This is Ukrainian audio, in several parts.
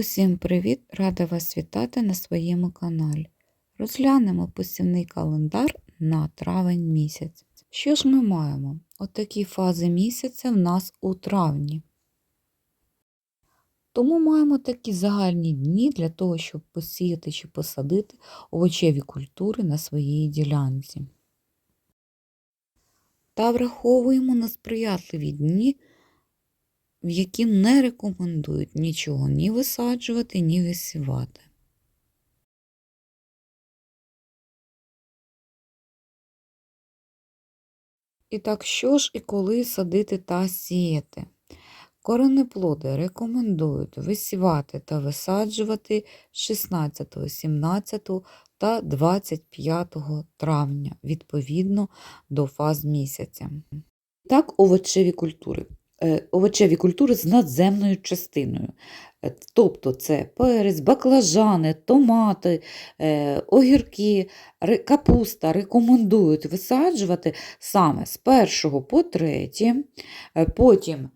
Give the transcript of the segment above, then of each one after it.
Усім привіт! Рада вас вітати на своєму каналі. Розглянемо посівний календар на травень місяць. Що ж ми маємо? Отакі фази місяця в нас у травні. Тому маємо такі загальні дні для того, щоб посіяти чи посадити овочеві культури на своїй ділянці. Та враховуємо несприятливі дні, в які не рекомендують нічого ні висаджувати, ні висівати. І так, що ж і коли садити та сіяти? Коренеплоди рекомендують висівати та висаджувати 16, 17 та 25 травня відповідно до фаз місяця. Так, овочеві культури. Е, Овочеві культури з надземною частиною. Е, Тобто це перець, баклажани, томати, е, огірки, капуста рекомендують висаджувати саме з 1 по 3, потім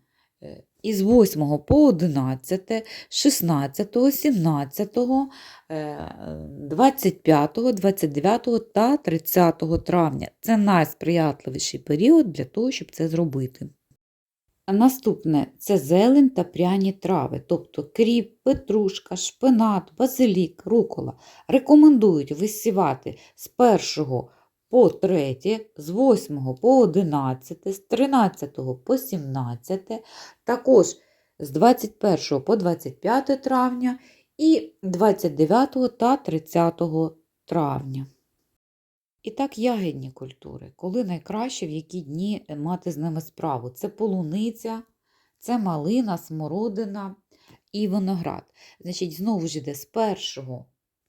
із 8 по 11, 16, 17, е, 25, 29 та 30 травня. Це найсприятливіший період для того, щоб це зробити. Наступне це зелень та пряні трави, тобто кріп, петрушка, шпинат, базилік, рукола. Рекомендують висівати з 1 по 3, з 8 по 11, з 13 по 17, також з 21 по 25 травня і 29 та 30 травня. І так, ягідні культури, коли найкраще в які дні е, мати з ними справу. Це полуниця, це малина, смородина і виноград. Значить, знову ж йде з 1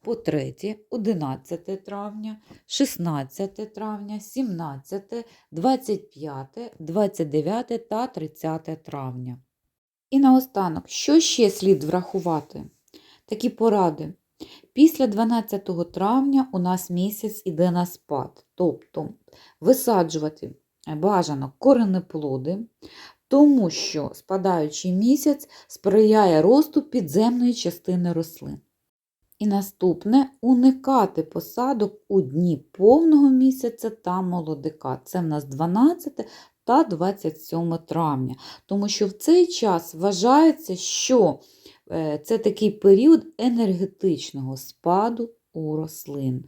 по 3, 11 травня, 16 травня, 17, 25, 29 та 30 травня. І наостанок, що ще слід врахувати? Такі поради. Після 12 травня у нас місяць іде на спад, тобто висаджувати бажано коренеплоди, тому що спадаючий місяць сприяє росту підземної частини рослин. І наступне уникати посадок у дні повного місяця та молодика. Це в нас 12 та 27 травня, тому що в цей час вважається, що Е, це такий період енергетичного спаду у рослин.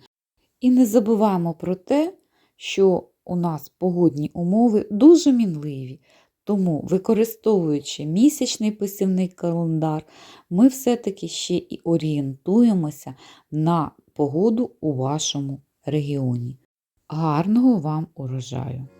І не забуваємо про те, що у нас погодні умови дуже мінливі. Тому, використовуючи місячний посівний календар, ми все-таки ще і орієнтуємося на погоду у вашому регіоні. Гарного вам урожаю!